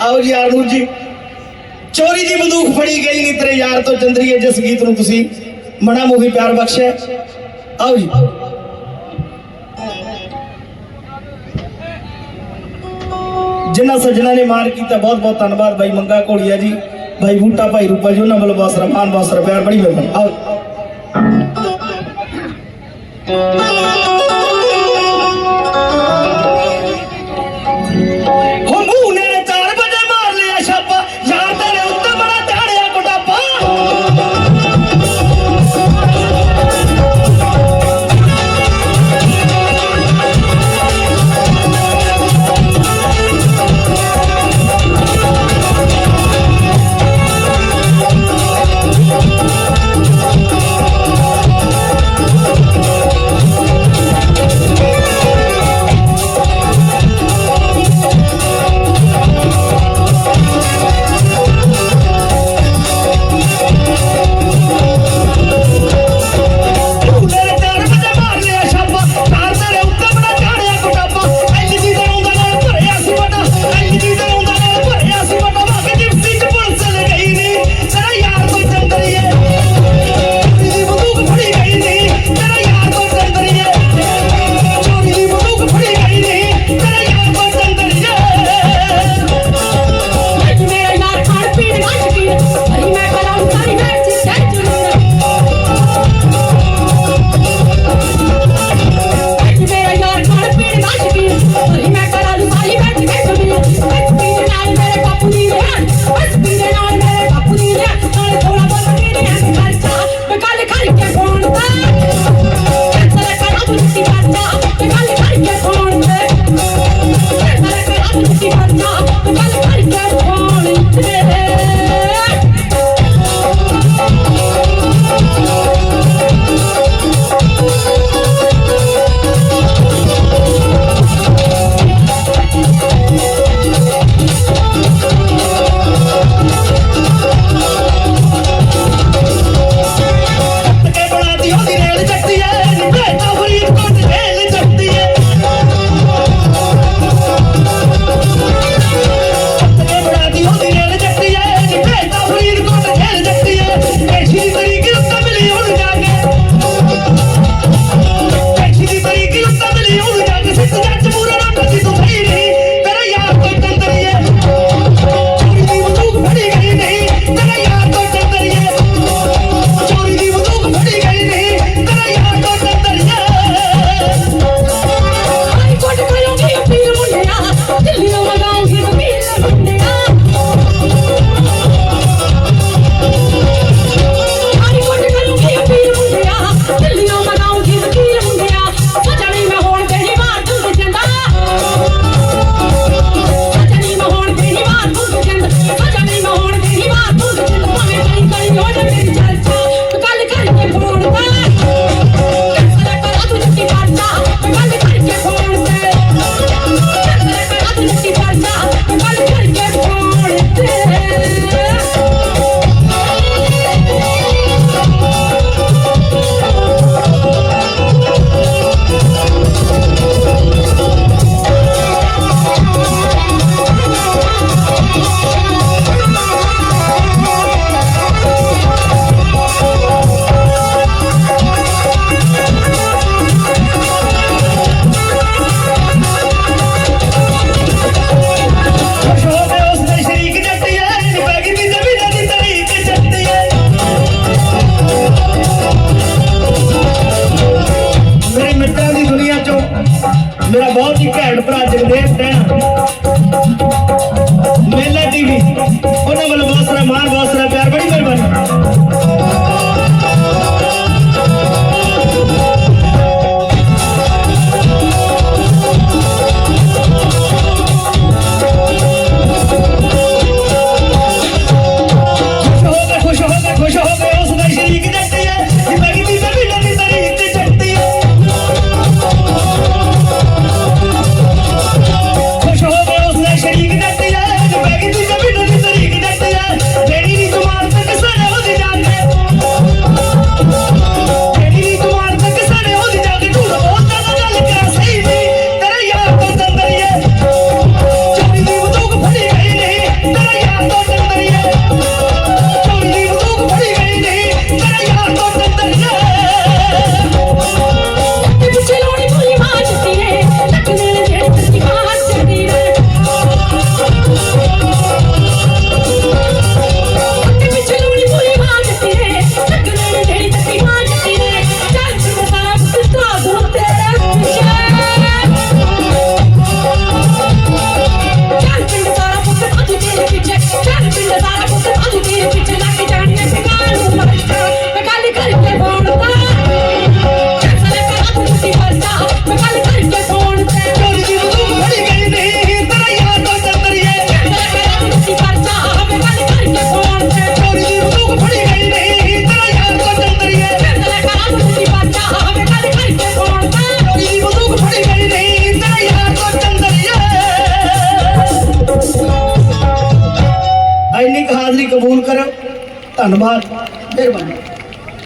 ਆਓ ਜੀ ਆਰਨੂਰ ਜੀ। ਚੋਰੀ ਦੀ ਬੰਦੂਕ ਫੜੀ ਗਈ ਨਹੀਂ ਤੇਰੇ ਯਾਰ ਤੋਂ ਚੰਦਰੀਏ, ਜਿਸ ਗੀਤ ਨੂੰ ਤੁਸੀਂ ਮਣਾ ਮੂਵੀ ਪਿਆਰ ਬਖਸ਼ਿਆ। ਆਓ ਜੀ। ਜਿਨ੍ਹਾਂ ਸੱਜਣਾ ਨੇ ਮਾਰ ਕੀਤਾ, ਬਹੁਤ ਬਹੁਤ ਧੰਨਵਾਦ ਬਾਈ ਮੰਗਾ ਕੋਲੀਆ ਜੀ, ਬਾਈ ਬੂਟਾ ਭਾਈ ਰੂਪਾ ਜੀ, ਉਹਨਾਂ ਵੱਲੋਂ ਬਹੁਤ ਸਾਰਾ ਮਾਨ ਬਹੁਤ ਸਾਰਾ ਪਿਆਰ ਬੜੀ ਮਿਹਰਬਾਨੀ। ਆਓ। ਆਓ ਜੀ ਭੈਣ ਭਰਾ ਜਗਦੇਵ ਸੈਣਾ ਮੇਲਾ ਟੀਵੀ। ਉਹਨਾਂ ਵੱਲ ਬਹੁਤ ਸਾਰਾ ਮਾਣ, ਬਹੁਤ ਸਾਰਾ ਧੰਨਵਾਦ ਮਿਹਰਬਾਨੀ।